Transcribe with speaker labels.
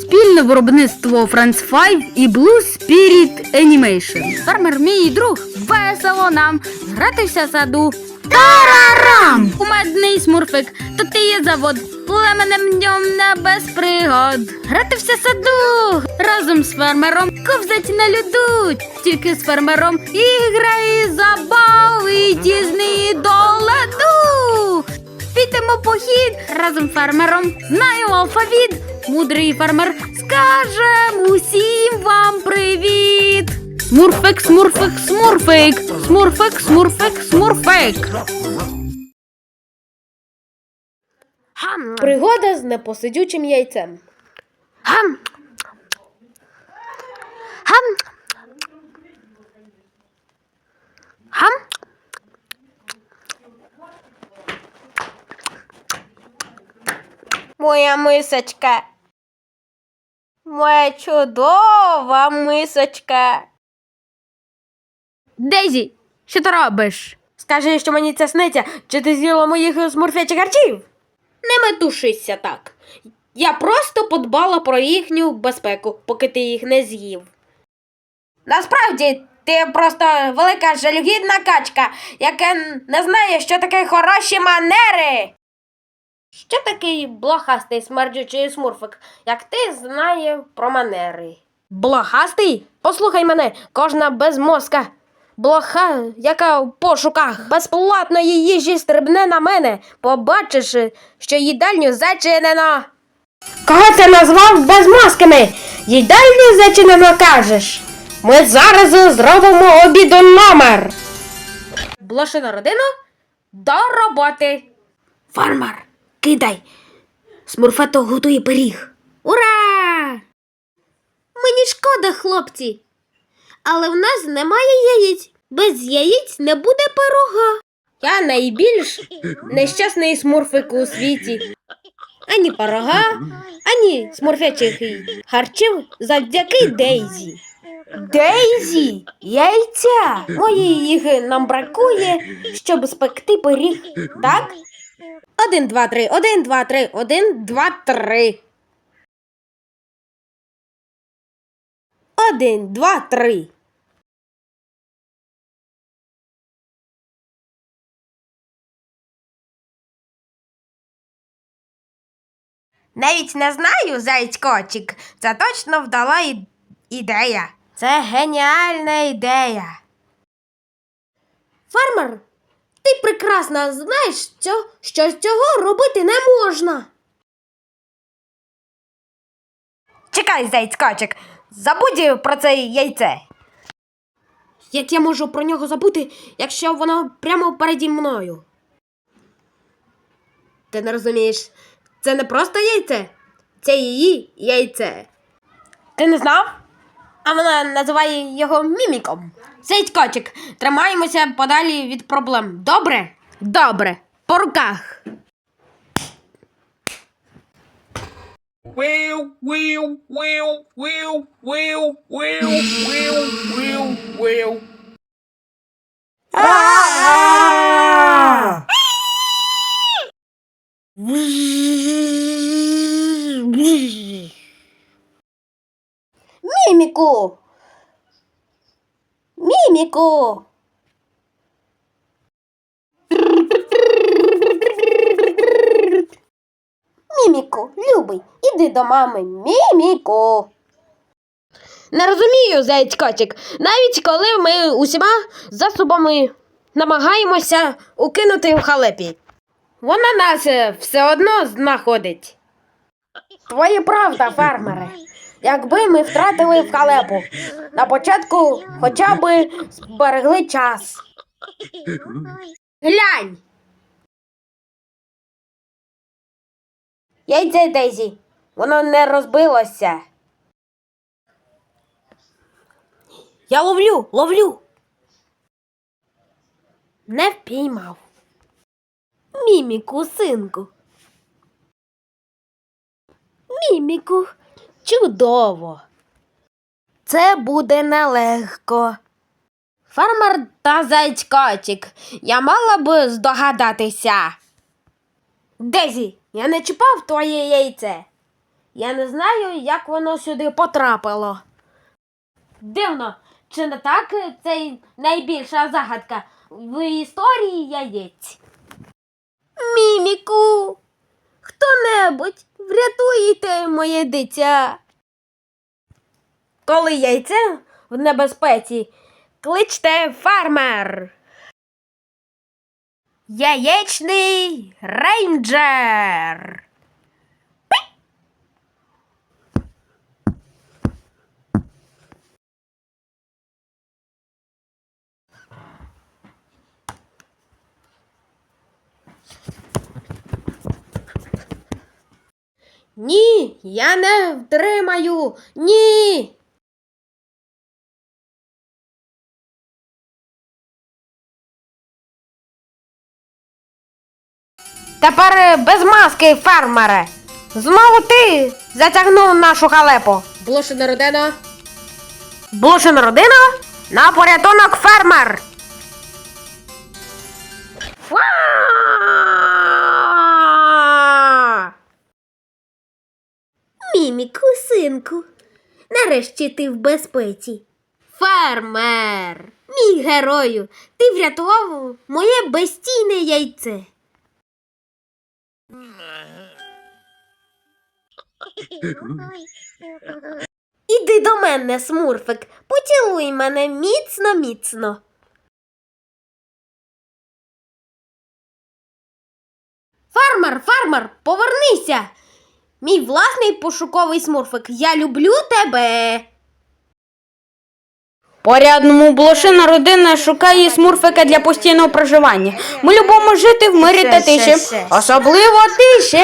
Speaker 1: Спільне виробництво France 5 і Blue Spirit Animation. Фермер мій друг, весело нам гратися в саду. Тарарам! Кумедний смурфик, то ти є завод. Племенем днем не без пригод. Гратися в саду разом з фермером, ковзать на льоду. Тільки з фермером ігра і забави дізні до ладу. Підемо похід разом з фермером. Знаю алфавіт. Мудрий фермер скаже усім вам привіт. Смурфик, смурфик, смурфик. Смурфик, смурфик, смурфик.
Speaker 2: Пригода з непосидючим яйцем.
Speaker 1: Гам. Гам. Гам.
Speaker 2: Моя мисочка. Моя чудова мисочка.
Speaker 1: Дейзі, що ти робиш?
Speaker 2: Скажи, що мені це сниться, чи ти з'їла моїх смурфячих харчів? Не метушися так. Я просто подбала про їхню безпеку, поки ти їх не з'їв. Насправді, ти просто велика жалюгідна качка, яка не знає, що таке хороші манери. Що такий блохастий смердючий смурфик, як ти знає про манери? Блохастий? Послухай мене, кожна безмозка. Блоха, яка в пошуках безплатної їжі стрибне на мене. Побачиш, що їдальню зачинено. Кого це назвав безмозкими? Їдальню зачинено кажеш. Ми зараз зробимо обіду номер. Блошина родина до роботи. Фармер, кидай. Смурфето готує пиріг. Ура! Мені шкода, хлопці. Але в нас немає яєць. Без яєць не буде пирога. Я найбільш нещасний смурфик у світі. Ані пирога, ані смурфячих харчів завдяки Дейзі. Дейзі, яйця. Мої їх нам бракує, щоб спекти пиріг, так? 1, 2, 3, 1, 2, 3, 1, 2, 3. 1, 2, 3. Навіть не знаю, зайць кочик. Це точно вдала і- ідея. Це геніальна ідея. Фармер ти прекрасно знаєш, що, цього робити не можна. Чекай, зайцькочик, забудь про це яйце. Як я можу про нього забути, якщо воно прямо переді мною? Ти не розумієш, це не просто яйце, це її яйце. Ти не знав? А вона називає його міміком. Сейдькочик, тримаємося подалі від проблем. Добре? Добре. По руках.
Speaker 3: Wheel.
Speaker 2: Міміку. Міміку. Міміку, любий, іди до мами. Міміку. Не розумію, зайцькотик. Навіть коли ми усіма засобами намагаємося укинути в халепі. Вона нас е, все одно знаходить. Твоє правда, фермере. Якби ми втратили в халепу, на початку хоча б зберегли час. Глянь. Яйце Дейзі, воно не розбилося. Я ловлю, ловлю. Не впіймав. Міміку, синку. Міміку, чудово. Це буде нелегко. Фермер та зайчкотик, я мала б здогадатися. Дезі, я не чіпав твоє яйце. Я не знаю, як воно сюди потрапило. Дивно, чи не так це найбільша загадка в історії яєць? Міміку, хто-небудь, врятуйте моє дитя. Коли яйце в небезпеці, кличте фармер. Яєчний рейнджер. Ні, я не втримаю. Ні. Тепер е, без маски, фермере. Знову ти затягнув нашу халепу. Блошина родина. Блошина родина? На порятунок фермер. Синку, нарешті ти в безпеці. Фермер, мій герою, ти врятував моє безцінне яйце. Іди до мене, смурфик, поцілуй мене міцно, міцно. Фармер, фармер, повернися. Мій власний пошуковий смурфик. Я люблю тебе.
Speaker 1: Порядному блошина родина шукає смурфика для постійного проживання. Ми любимо жити в мирі та тиші. Особливо тиші.